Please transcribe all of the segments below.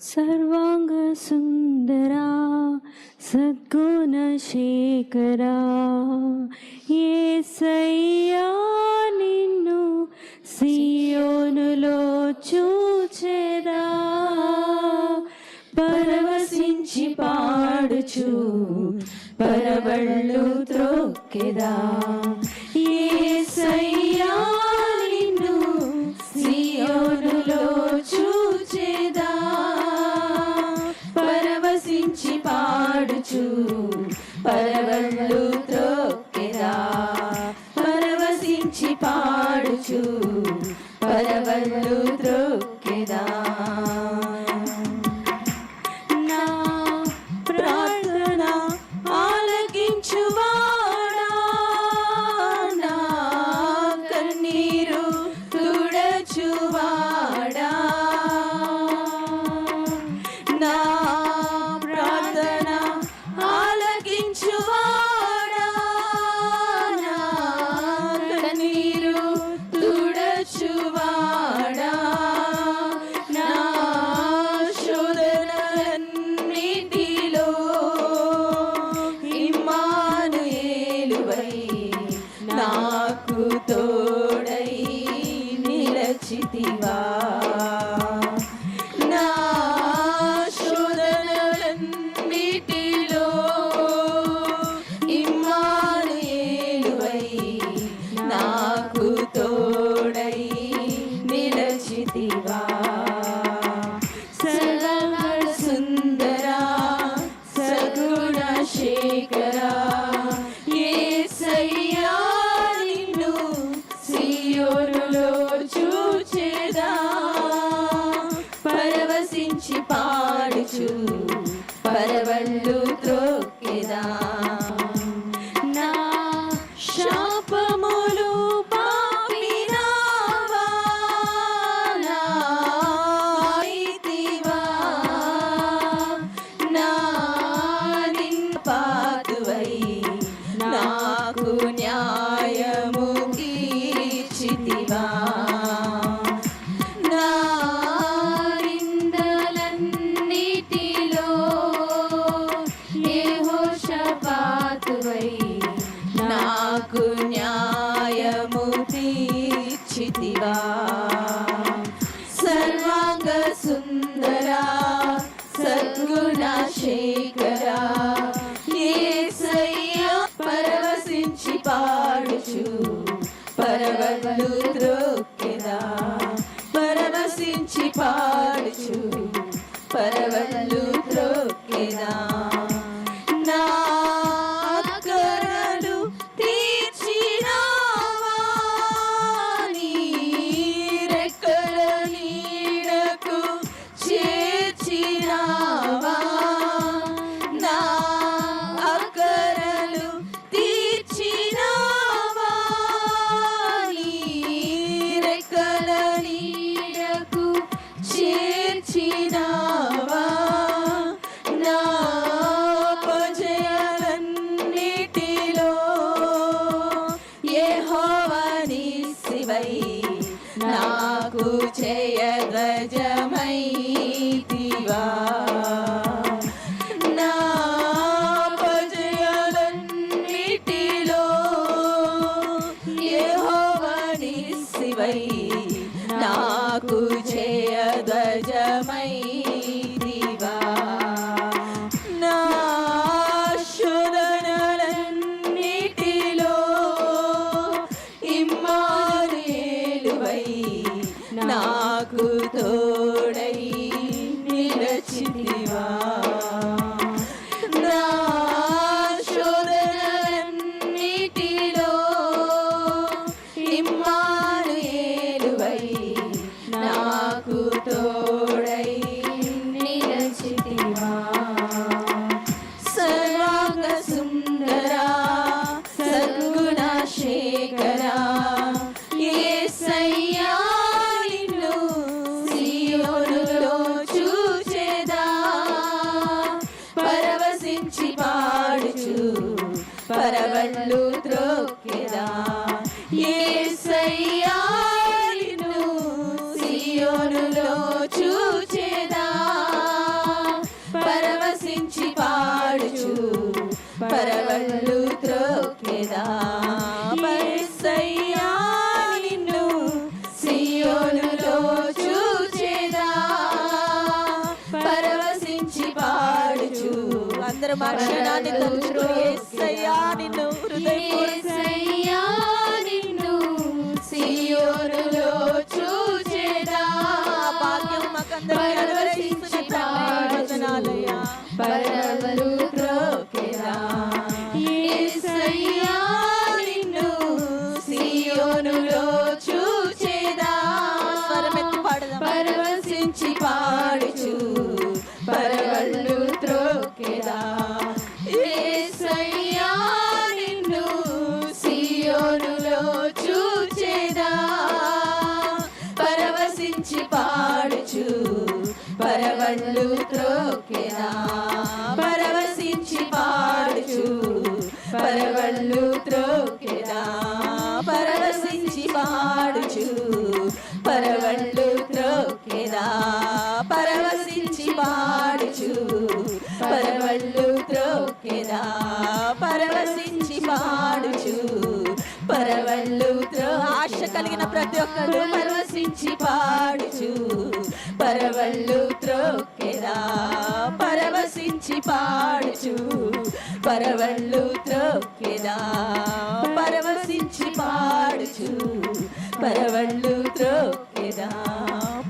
सर्वाङ्गसुन्दरा सद्गुणशेखरा ये सय्या निन्नु సియోనులో చూచెదా. పరవశించి పాడుచు పరవళ్ళు త్రొక్కెదా. పరవళ్ళు త్రొక్కెదా? ಪರವಲ್ಲು ತ್ರೋಕ್ಕಿದ ನಾ ಕರಲು ತೀರ್ಚಿನ ನೀರೆಕ್ಕಲ ನೀಡಕು చేర్చినావా? నా అక్కరలు తీర్చినావా నీ రెక్కల నీడకు చేర్చినా Yeah. Gato. చూచేదా? పరవశించి పాడుచు పరవళ్ళు త్రోక్కేదా? పరిసయ్యా నిన్ను సియోనులో చూచేదా? పరవశించి పాడుచు అందరం అక్షరాన్ని తలుచుకుని ఏసయ్యా నిన్ను హృదయ నిన్ను సియోనులో భాగ్యం పరవళ్ళు త్రోకెనా? పరవశించి పాడుచు. పరవళ్ళు త్రోకెనా? పరవశించి పాడుచు. పరవళ్ళు త్రోకెనా? పరవశించి పాడుచు. పరవళ్ళు త్రోకెనా? పరవశించి పాడుచు. పరవళ్ళు త్రో ఆశ కలిగిన ప్రతి ఒక్కరు పరవశించి పాడు పరవళ్ళు త్రోకెదా పరవశించి పాడుచు. పరవళ్ళు త్రోకెదా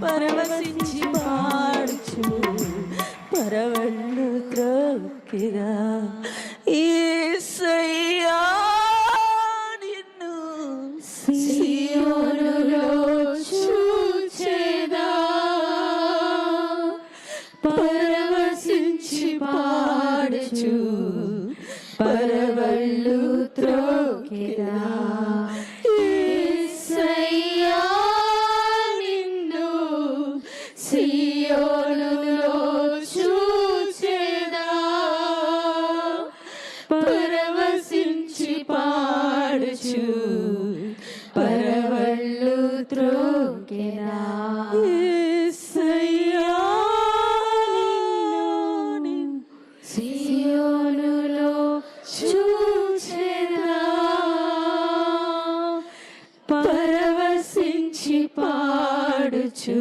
పరవశించి పాడుచు. పరవళ్ళు త్రోకెదా సియోనులో చూచెదా పరవశించి పాడుచు పరవళ్ళు త్రోకెదా పాడుచు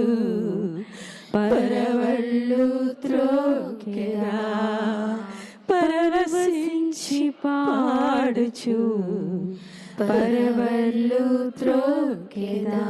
పరవళ్ళు త్రోకెదా పరవశించి పాడుచు పరవళ్ళు త్రోకెదా